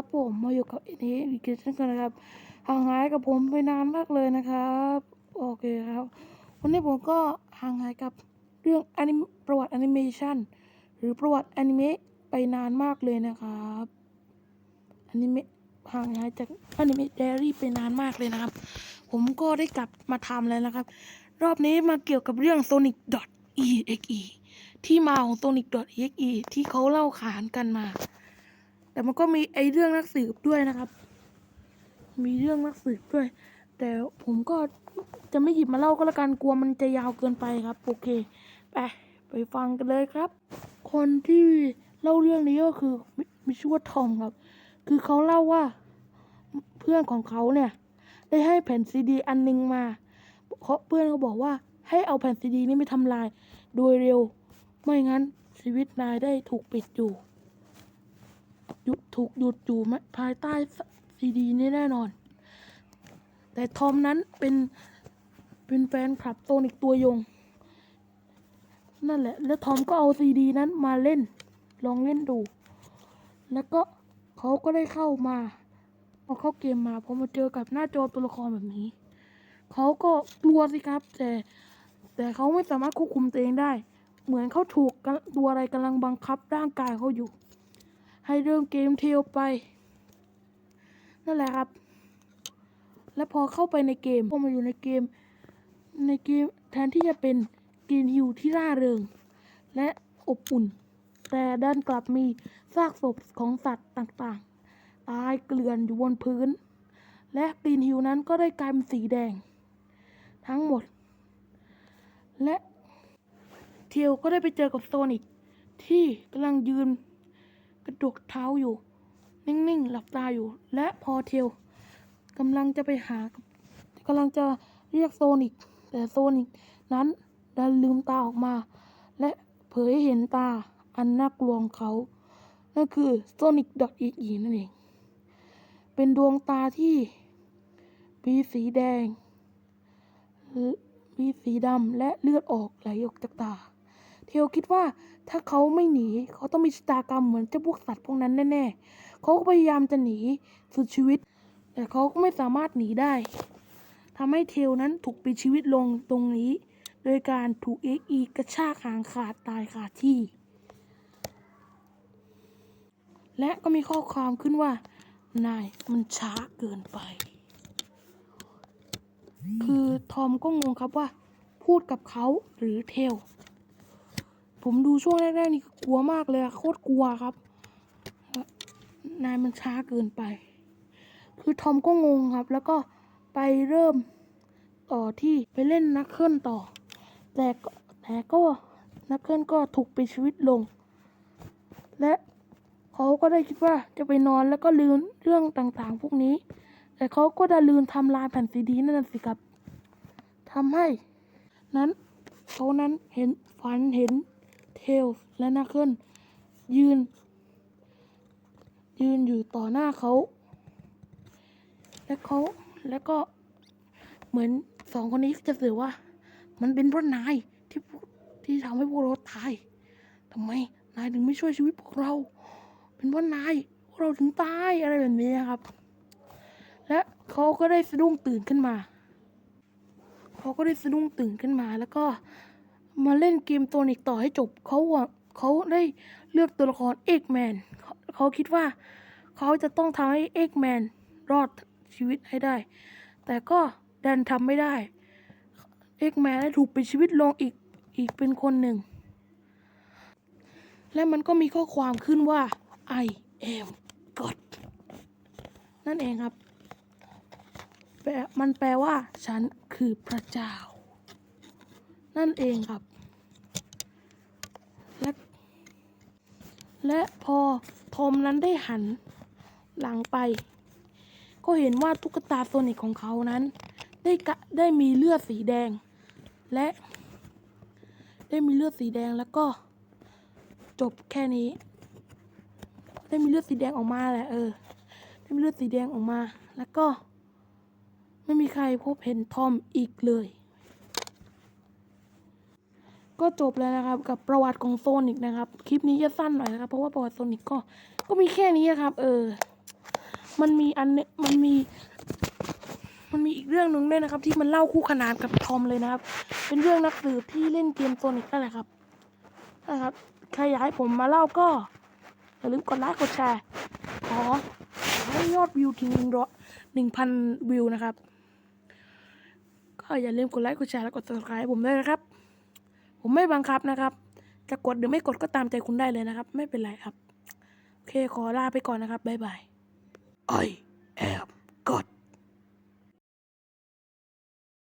วัสดีครับผมมาอยู่กับเอเนอีกเช่นกันนะครับห่างหายกับผมไปนานมากเลยนะครับโอเคครับ วันนี้ผมก็ห่างหายกับเรื่องอนิประวัติแอนิเมชันหรือประวัติแอนิเมะไปนานมากเลยนะครับอนิเมะห่างหายจากอนิเมะเดรี่ไปนานมากเลยนะครับ ผมก็ได้กลับมาทำแล้วนะครับ รอบนี้มาเกี่ยวกับเรื่อง Sonic.exe ที่มาของ Sonic.exe ที่เขาเล่าขานกันมา แต่มันก็มีไอเรื่องนักสืบด้วยนะครับ มีเรื่องนักสืบด้วย แต่ผมก็จะไม่หยิบมาเล่าก็แล้วกันกลัวมันจะยาวเกินไปครับ โอเคไปไปฟังกันเลยครับ คนที่เล่าเรื่องนี้ก็คือมมีชื่อว่าทอมครับ คือเขาเล่าว่าเพื่อนของเขาเนี่ย ได้ให้แผ่นซีดี อันนึงมาเพราะเพื่อนเขาบอกว่าให้เอาแผ่นซีดี นี้ไปทำลาย โดยเร็ว ไม่งั้นชีวิตนายได้ถูกปิดอยู่ ถูกหยุดอยู่ภายใต้ซีดีนี้แน่นอน แต่ทอมนั้นเป็นเป็นแฟนคลับโซนิกตัวยง นั่นแหละ แล้วทอมก็เอาซีดีนั้นมาเล่น ลองเล่นดู แล้วก็เขาก็ได้เข้ามาพอเข้าเกมมาพอมาเจอกับหน้าจอตัวละครแบบนี้ เขาก็กลัวสิครับ แต่ แต่เขาไม่สามารถควบคุมตัวเองได้ เหมือนเขาถูกตัวอะไรกำลังบังคับร่างกายเขาอยู่ ให้เริ่มเกมเทลไป นั่นแหละครับ แล้วพอเข้าไปในเกมพอมาอยู่ในเกม ในเกมแทนที่จะเป็นกรีนฮิวที่ร่าเริง และอบอุ่น แต่ด้านกลับมีซากศพของสัตว์ต่างๆ ตายเกลื่อนอยู่บนพื้น และกรีนฮิวนั้นก็ได้กลายเป็นสีแดง ทั้งหมด และเทลก็ได้ไปเจอกับโซนิกที่กำลังยืน กระดกเท้าอยู่ นิ่งๆ หลับตาอยู่ และพอเทลกำลังจะไปหากำลังจะเรียกโซนิก แต่โซนิกนั้นดันลืมตาออกมา และเผยเห็นตาอันน่ากลัวของเขา นั่นคือ Sonic.exe นั่นเอง เป็นดวงตาที่มีสีแดงมีสีดำและเลือดออกไหลออกจากตา เทลคิดว่าถ้าเขาไม่หนี เขาต้องมีชะตากรรมเหมือนเจ้าพวกสัตว์พวกนั้นแน่ๆ เขาก็พยายามจะหนีสุดชีวิต แต่เขาก็ไม่สามารถหนีได้ทำให้เทลนั้นถูกปิดชีวิตลงตรงนี้ โดยการถูกเอ็กอีกระชากหางขาดตายขาดที่ และก็มีข้อความขึ้นว่า นายมันช้าเกินไป คือทอมก็งงครับว่า พูดกับเขาหรือเทล ผมดูช่วงแรกๆนี่กลัวมากเลยโคตรกลัวครับ นายมันช้าเกินไป คือทอมก็งงครับ แล้วก็ไปเริ่มต่อที่ไปเล่นนักเคลื่อนต่อ แต่แต่ก็นักเคลื่อนก็ถูกปิดชีวิตลง และเขาก็ได้คิดว่าจะไปนอนแล้วก็ลืมเรื่องต่างๆ พวกนี้ แต่เขาก็ได้ลืมทำลายแผ่นซีดีนั่นสิครับทำให้นั้นเขานั้นเห็นฝันเห็น เทลและนักเคลื่อนยืน ยืนอยู่ต่อหน้าเขา และเขาแล้วก็เหมือนสองคนนี้จะสื่อว่า มันเป็นเพราะนายที่ที่ทำให้พวกเราตายทำไมนายถึงไม่ช่วยชีวิตพวกเรา เป็นเพราะนายพวกเราถึงตายอะไรแบบนี้ครับ และเขาก็ได้สะดุ้งตื่นขึ้นมาเขาก็ได้สะดุ้งตื่นขึ้นมาแล้วก็ มาเล่นเกมโซนิกต่อให้จบเขาอะเขาได้เลือกตัวละครเอกแมนเขาคิดว่าเขาจะต้องทำให้เอกแมนรอดชีวิตให้ได้ แต่ก็ดันทำไม่ได้เอกแมนได้ถูกปิดชีวิตลงอีกอีกเป็นคนหนึ่ง และมันก็มีข้อความขึ้นว่า I am God นั่นเองครับแปลมันแปลว่า ฉันคือพระเจ้า นั่นเองครับ และ และพอทอมนั้นได้หันหลังไป ก็เห็นว่าตุ๊กตาโซนิกของเขานั้น ได้กะได้มีเลือดสีแดง และ ได้มีเลือดสีแดงแล้วก็จบแค่นี้ ได้มีเลือดสีแดงออกมาแหละเออ ได้มีเลือดสีแดงออกมา แล้วก็ ไม่มีใครพบเห็นทอมอีกเลย ก็จบแล้วนะครับ กับประวัติของโซนิกนะครับ คลิปนี้จะสั้นหน่อยนะครับ เพราะว่าประวัติโซนิกก็ก็มีแค่นี้ครับ เออ มันมีอันเนี้ยมันมี มันมีอีกเรื่องหนึ่งด้วยนะครับ ที่มันเล่าคู่ขนานกับทอมเลยนะครับ เป็นเรื่องนักสืบที่เล่นเกมโซนิกนั่นแหละครับนะครับใครอยากให้ผมมาเล่าก็อย่าลืมกดไลค์กดแชร์ขอให้ยอดวิวถึงหนึ่งร้อยหนึ่งพันวิวนะครับ ก็อย่าลืมกดไลค์กดแชร์และกด subscribe ผมด้วยนะครับ ผมไม่บังคับนะครับ จะกดหรือไม่กดก็ตามใจคุณได้เลยนะครับ ไม่เป็นไรครับ โอเคขอลาไปก่อนนะครับบ๊ายบาย I am